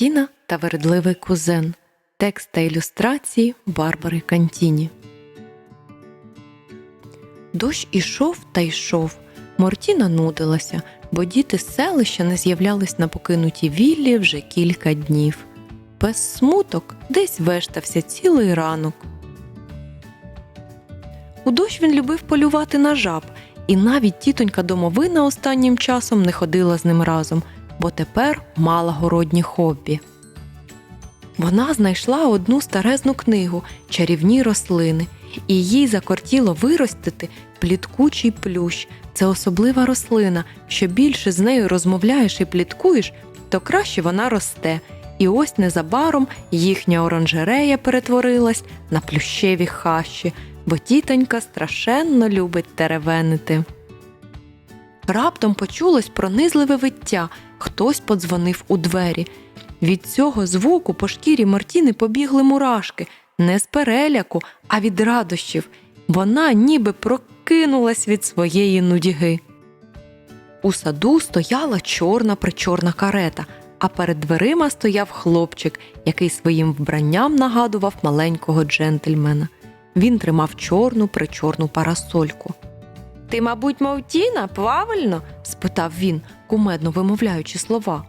Мартіна та вередливий кузен. Текст та ілюстрації Барбари Кантіні. Дощ ішов та йшов. Мортіна нудилася, бо діти з селища не з'являлись на покинутій віллі вже кілька днів. Пес смуток десь вештався цілий ранок. У дощ він любив полювати на жаб, і навіть тітонька домовина останнім часом не ходила з ним разом, бо тепер мала городні хобі. Вона знайшла одну старезну книгу Чарівні рослини, і їй закортіло виростити пліткучий плющ. Це особлива рослина. Що більше з нею розмовляєш і пліткуєш, то краще вона росте. І ось незабаром їхня оранжерея перетворилась на плющеві хащі, бо тітонька страшенно любить теревенити. Раптом почулось пронизливе виття, хтось подзвонив у двері. Від цього звуку по шкірі Мартіни побігли мурашки, не з переляку, а від радощів. Вона ніби прокинулась від своєї нудіги. У саду стояла чорна причорна карета, а перед дверима стояв хлопчик, який своїм вбранням нагадував маленького джентльмена. Він тримав чорну причорну парасольку. Ти, мабуть, Мовтіна, правильно? спитав він, кумедно вимовляючи слова.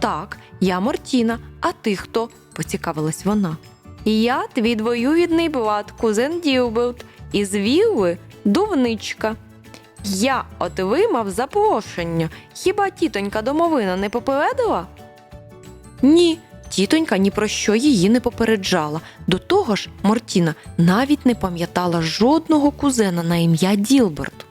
Так, я Мортіна, а ти хто? поцікавилась вона. Я твій двоюрідний брат, кузен Ділберт, із Вілли дувничка. Я отримав запрошення. Хіба тітонька домовина не попередила? Ні, тітонька ні про що її не попереджала. До того ж, Мортіна навіть не пам'ятала жодного кузена на ім'я Ділберт.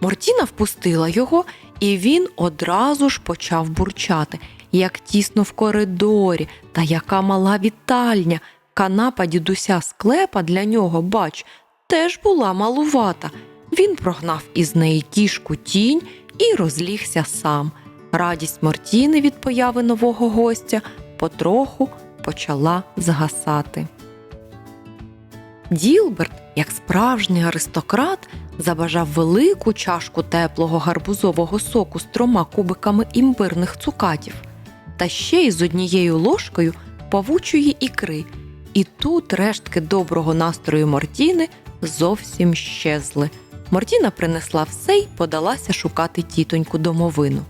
Мортіна впустила його, і він одразу ж почав бурчати, як тісно в коридорі, та яка мала вітальня. Канапа дідуся склепа для нього, бач, теж була малувата. Він прогнав із неї кішку тінь і розлігся сам. Радість Мортіни від появи нового гостя потроху почала згасати. Ділберт, як справжній аристократ, забажав велику чашку теплого гарбузового соку з трьома кубиками імбирних цукатів, та ще й з однією ложкою павучої ікри. І тут рештки доброго настрою Мортіни зовсім щезли. Мортіна принесла все й подалася шукати тітоньку домовину,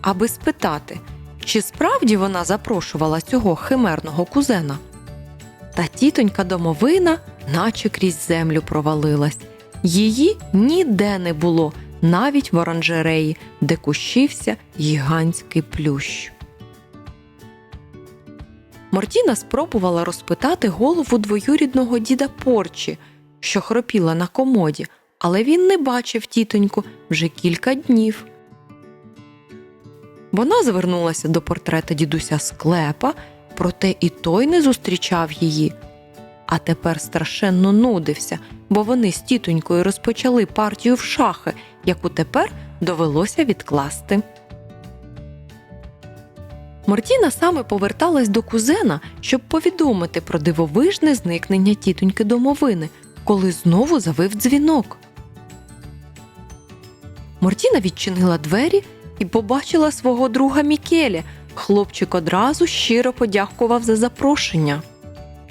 аби спитати, чи справді вона запрошувала цього химерного кузена. Та тітонька домовина, наче крізь землю провалилась. Її ніде не було, навіть в оранжереї, де кущився гігантський плющ. Мортіна спробувала розпитати голову двоюрідного діда Порчі, що хропіла на комоді, але він не бачив тітоньку вже кілька днів. Вона звернулася до портрета дідуся склепа, проте і той не зустрічав її. А тепер страшенно нудився, бо вони з тітонькою розпочали партію в шахи, яку тепер довелося відкласти. Мортіна саме поверталась до кузена, щоб повідомити про дивовижне зникнення тітоньки домовини, коли знову завив дзвінок. Мортіна відчинила двері і побачила свого друга Мікеля. Хлопчик одразу щиро подякував за запрошення.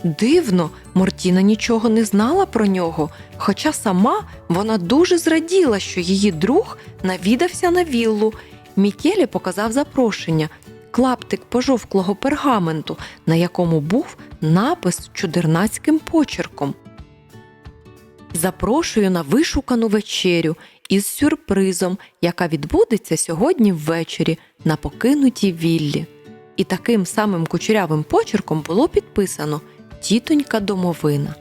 Дивно, Мортіна нічого не знала про нього, хоча сама вона дуже зраділа, що її друг навідався на віллу. Мікеле показав запрошення клаптик пожовклого пергаменту, на якому був напис чудернацьким почерком. Запрошую на вишукану вечерю із сюрпризом, яка відбудеться сьогодні ввечері на покинутій віллі. І таким самим кучерявим почерком було підписано Тітонька домовина.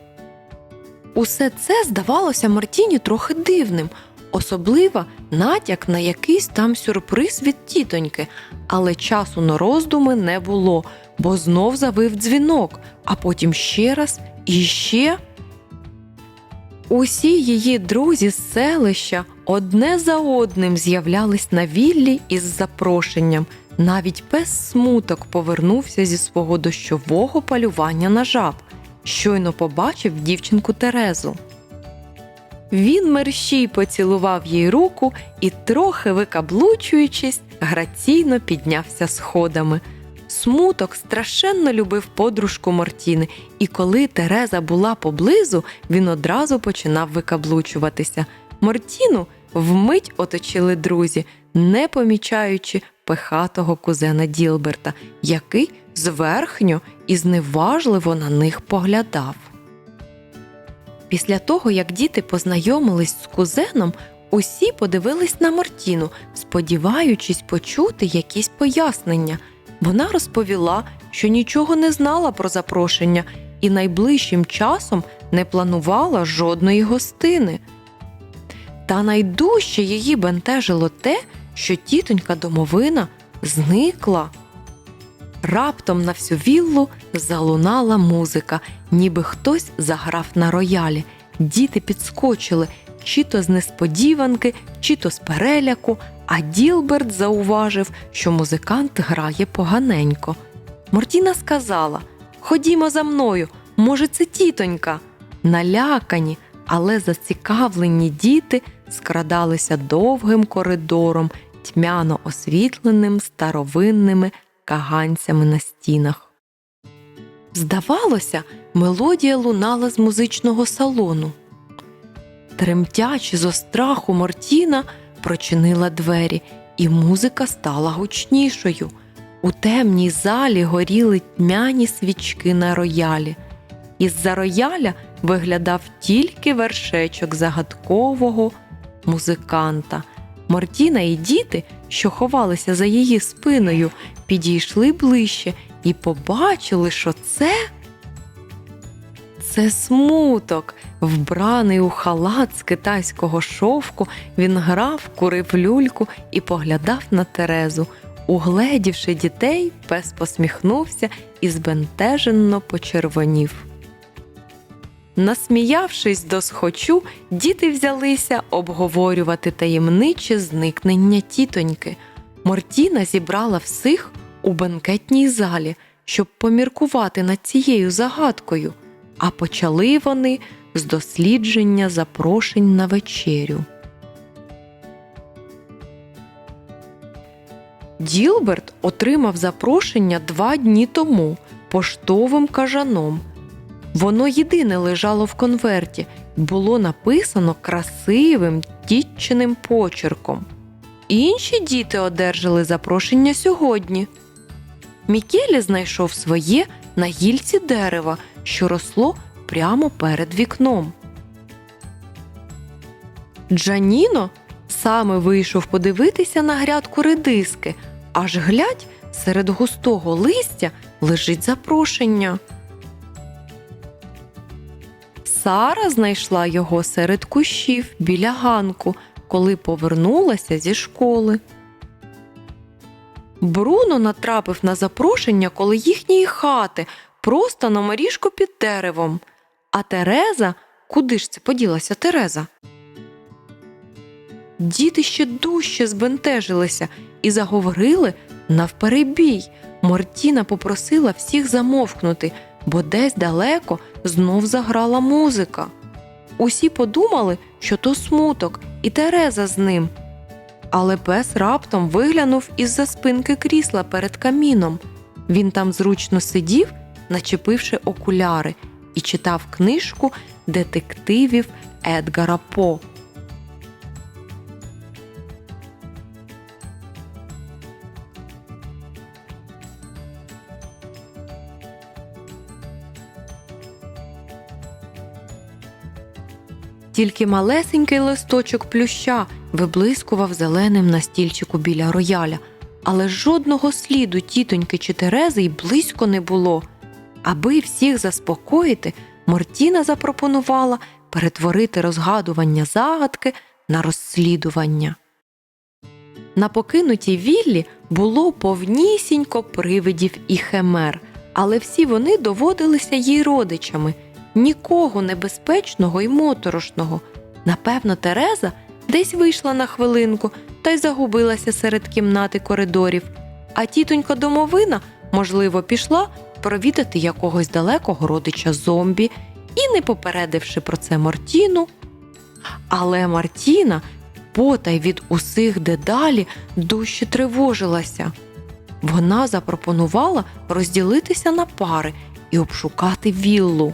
Усе це здавалося Мартіні трохи дивним, особливо натяк на якийсь там сюрприз від тітоньки, але часу на роздуми не було, бо знов завив дзвінок, а потім ще раз і ще. Усі її друзі з селища одне за одним з'являлись на віллі із запрошенням. Навіть пес смуток повернувся зі свого дощового полювання на жаб, щойно побачив дівчинку Терезу. Він мерщій поцілував їй руку і, трохи викаблучуючись, граційно піднявся сходами. Смуток страшенно любив подружку Мартіни, і коли Тереза була поблизу, він одразу починав викаблучуватися. Мартіну вмить оточили друзі, не помічаючи пихатого кузена Ділберта, який зверхньо і зневажливо на них поглядав. Після того, як діти познайомились з кузеном, усі подивились на Мартіну, сподіваючись почути якісь пояснення. Вона розповіла, що нічого не знала про запрошення і найближчим часом не планувала жодної гостини. Та найдужче її бентежило те, що тітонька домовина зникла. Раптом на всю віллу залунала музика, ніби хтось заграв на роялі. Діти підскочили, чи то з несподіванки, чи то з переляку, а Ділберт зауважив, що музикант грає поганенько. Мортіна сказала: Ходімо за мною, може, це тітонька. Налякані, але зацікавлені діти скрадалися довгим коридором, тьмяно освітленим старовинними каганцями на стінах. Здавалося, мелодія лунала з музичного салону. Тремтячи зо страху Мортіна прочинила двері, і музика стала гучнішою. У темній залі горіли тьмяні свічки на роялі. Із-за рояля виглядав тільки вершечок загадкового музиканта. Мортіна і діти, що ховалися за її спиною, підійшли ближче і побачили, що це. Це смуток. Вбраний у халат з китайського шовку, він грав, курив люльку і поглядав на Терезу. Угледівши дітей, пес посміхнувся і збентеженно почервонів. Насміявшись до схочу, діти взялися обговорювати таємниче зникнення тітоньки. Мортіна зібрала всіх у бенкетній залі, щоб поміркувати над цією загадкою, а почали вони з дослідження запрошень на вечерю. Ділберт отримав запрошення два дні тому поштовим кажаном. Воно єдине лежало в конверті було написано красивим тітчиним почерком. Інші діти одержали запрошення сьогодні. Мікелі знайшов своє на гільці дерева, що росло прямо перед вікном. Джаніно саме вийшов подивитися на грядку редиски, аж глядь, серед густого листя лежить запрошення. Сара знайшла його серед кущів біля ганку, коли повернулася зі школи. Бруно натрапив на запрошення коло їхньої хати, просто на моріжку під деревом. А Тереза, куди ж це поділася Тереза? Діти ще дужче збентежилися і заговорили навперебій. Мортіна попросила всіх замовкнути, бо десь далеко знов заграла музика. Усі подумали, що то смуток, і Тереза з ним. Але пес раптом виглянув із-за спинки крісла перед каміном. Він там зручно сидів, начепивши окуляри, і читав книжку детективів Едгара По. Тільки малесенький листочок плюща виблискував зеленим на стільчику біля рояля, але жодного сліду тітоньки чи Терези й близько не було. Аби всіх заспокоїти, Мортіна запропонувала перетворити розгадування загадки на розслідування. На покинутій віллі було повнісінько привидів і химер, але всі вони доводилися їй родичами нікого небезпечного і моторошного. Напевно, Тереза десь вийшла на хвилинку та й загубилася серед кімнат і коридорів, а тітонька домовина, можливо, пішла провідати якогось далекого родича зомбі і, не попередивши про це Мартіну. Але Мартіна, потай від усіх дедалі, дужче тривожилася. вона запропонувала розділитися на пари і обшукати віллу.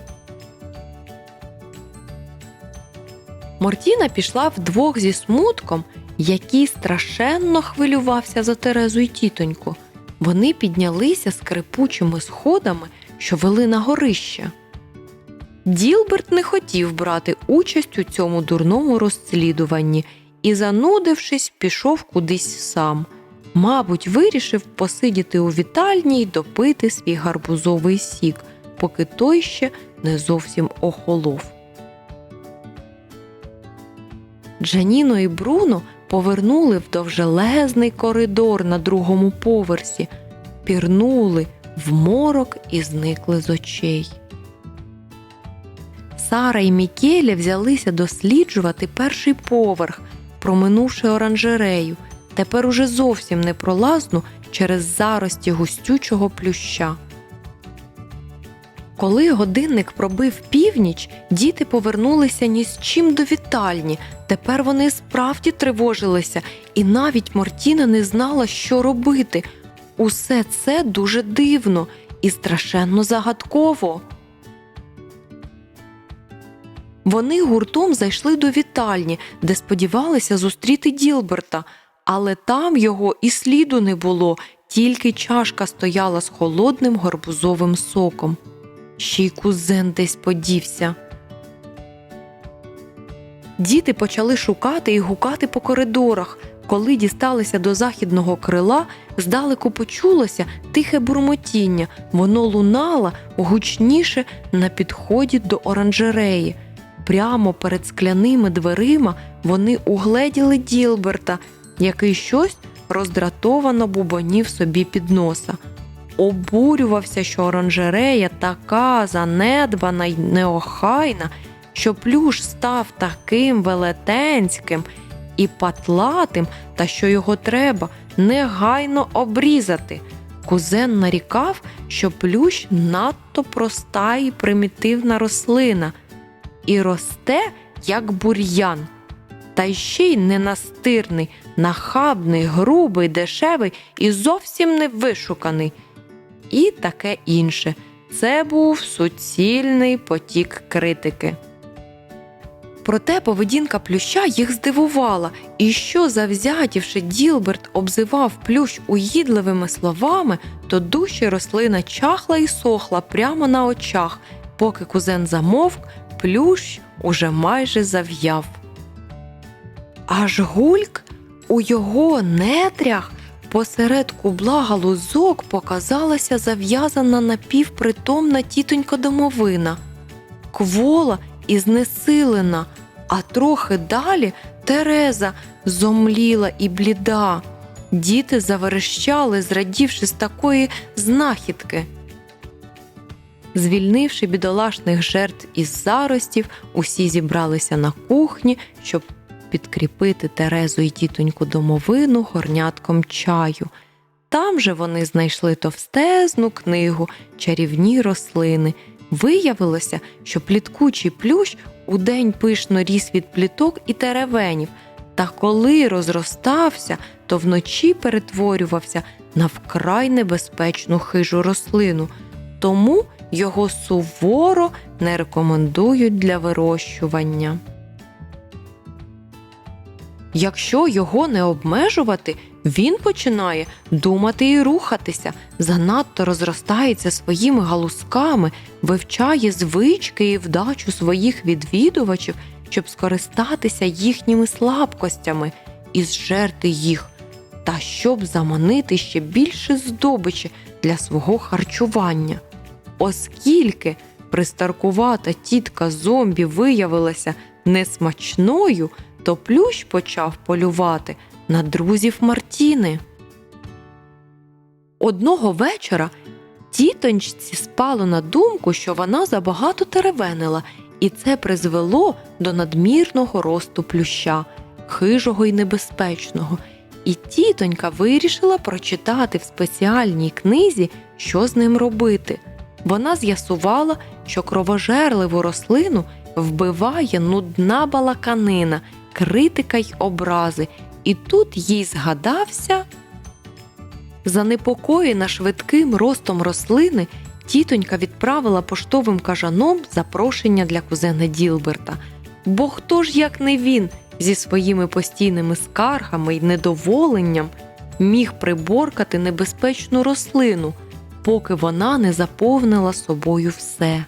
Мортіна пішла вдвох зі смутком, який страшенно хвилювався за Терезу й тітоньку. Вони піднялися скрипучими сходами, що вели на горище. Ділберт не хотів брати участь у цьому дурному розслідуванні і, занудившись, пішов кудись сам. Мабуть, вирішив посидіти у вітальні й допити свій гарбузовий сік, поки той ще не зовсім охолов. Джаніно і Бруно повернули в довжелезний коридор на другому поверсі, пірнули в морок і зникли з очей. Сара і Мікеле взялися досліджувати перший поверх, проминувши оранжерею, тепер уже зовсім непролазну через зарості густючого плюща. Коли годинник пробив північ, діти повернулися ні з чим до вітальні. Тепер вони справді тривожилися, і навіть Мортіна не знала, що робити. Усе це дуже дивно і страшенно загадково. Вони гуртом зайшли до вітальні, де сподівалися зустріти Ділберта, але там його і сліду не було, тільки чашка стояла з холодним гарбузовим соком. Ще й кузен десь подівся. Діти почали шукати і гукати по коридорах. Коли дісталися до західного крила, здалеку почулося тихе бурмотіння, воно лунало гучніше на підході до оранжереї. Прямо перед скляними дверима вони угледіли Ділберта, який щось роздратовано бубонів собі під носа. Обурювався, що оранжерея така занедбана й неохайна, що плюш став таким велетенським і патлатим, та що його треба негайно обрізати. Кузен нарікав, що плющ надто проста і примітивна рослина і росте, як бур'ян. Та ще й ненастирний, нахабний, грубий, дешевий і зовсім не вишуканий. І таке інше. Це був суцільний потік критики. Проте поведінка плюща їх здивувала, і що, завзятівши, Ділберт обзивав плющ уїдливими словами, то дужче рослина чахла і сохла прямо на очах, поки кузен замовк, плющ уже майже зав'яв. Аж гульк у його нетрях посеред кубла галузок показалася зав'язана напівпритомна тітонька домовина, квола і знесилена, а трохи далі Тереза зомліла і бліда. Діти заверещали, зрадівши з такої знахідки. Звільнивши бідолашних жертв із заростів, усі зібралися на кухні, щоб підкріпити Терезу і тітоньку домовину горнятком чаю. Там же вони знайшли товстезну книгу Чарівні рослини. Виявилося, що пліткучий плющ удень пишно ріс від пліток і теревенів, та коли розростався, то вночі перетворювався на вкрай небезпечну хижу рослину. Тому його суворо не рекомендують для вирощування. Якщо його не обмежувати, він починає думати і рухатися, занадто розростається своїми галузками, вивчає звички і вдачу своїх відвідувачів, щоб скористатися їхніми слабкостями і зжерти їх, та щоб заманити ще більше здобичі для свого харчування. Оскільки пристаркувата тітка зомбі виявилася несмачною, то плющ почав полювати на друзів Мартіни. Одного вечора тітоньці спало на думку, що вона забагато теревенила, і це призвело до надмірного росту плюща, хижого і небезпечного. І тітонька вирішила прочитати в спеціальній книзі, що з ним робити. Вона з'ясувала, що кровожерливу рослину вбиває нудна балаканина, критика й образи, і тут їй згадався Занепокоєна швидким ростом рослини, тітонька відправила поштовим кажаном запрошення для кузена Ділберта. Бо хто ж, як не він, зі своїми постійними скаргами й недоволенням міг приборкати небезпечну рослину, поки вона не заповнила собою все.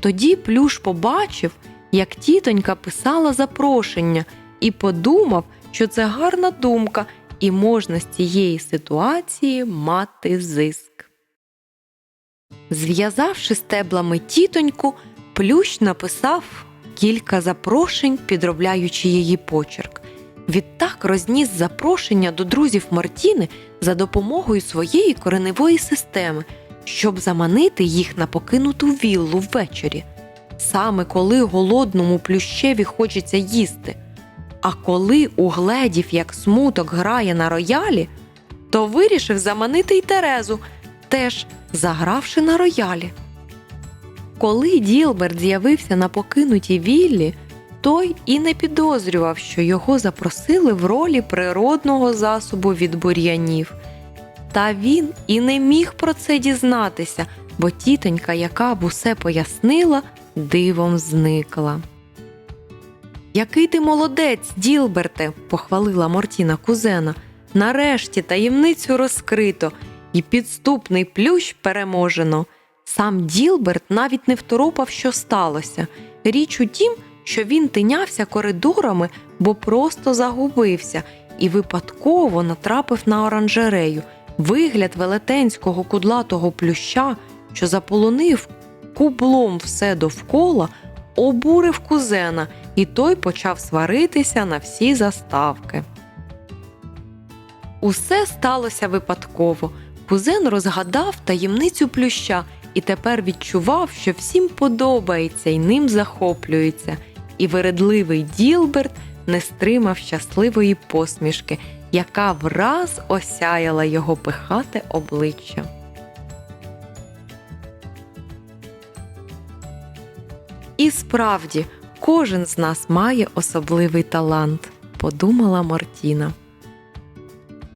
Тоді Плюш побачив, як тітонька писала запрошення, і подумав, що це гарна думка, і можна з цієї ситуації мати зиск. Зв'язавши стеблами тітоньку, Плющ написав кілька запрошень, підробляючи її почерк. Відтак розніс запрошення до друзів Мартіни за допомогою своєї кореневої системи, щоб заманити їх на покинуту віллу ввечері. Саме коли голодному плющеві хочеться їсти. А коли угледів, як смуток грає на роялі, то вирішив заманити й Терезу, теж загравши на роялі. Коли Ділберт з'явився на покинутій віллі, той і не підозрював, що його запросили в ролі природного засобу від бур'янів. Та він і не міг про це дізнатися, бо тітонька, яка б усе пояснила, дивом зникла. Який ти молодець, Ділберте, похвалила Мортіна кузена. Нарешті таємницю розкрито, і підступний плющ переможено. Сам Ділберт навіть не второпав, що сталося. Річ у тім, що він тинявся коридорами, бо просто загубився, і випадково натрапив на оранжерею. Вигляд велетенського кудлатого плюща, що заполонив кублом все довкола, обурив кузена, і той почав сваритися на всі заставки. Усе сталося випадково. Кузен розгадав таємницю плюща і тепер відчував, що всім подобається і ним захоплюється. І вередливий Ділберт не стримав щасливої посмішки, яка враз осяяла його пихате обличчя. І справді, кожен з нас має особливий талант, подумала Мартіна.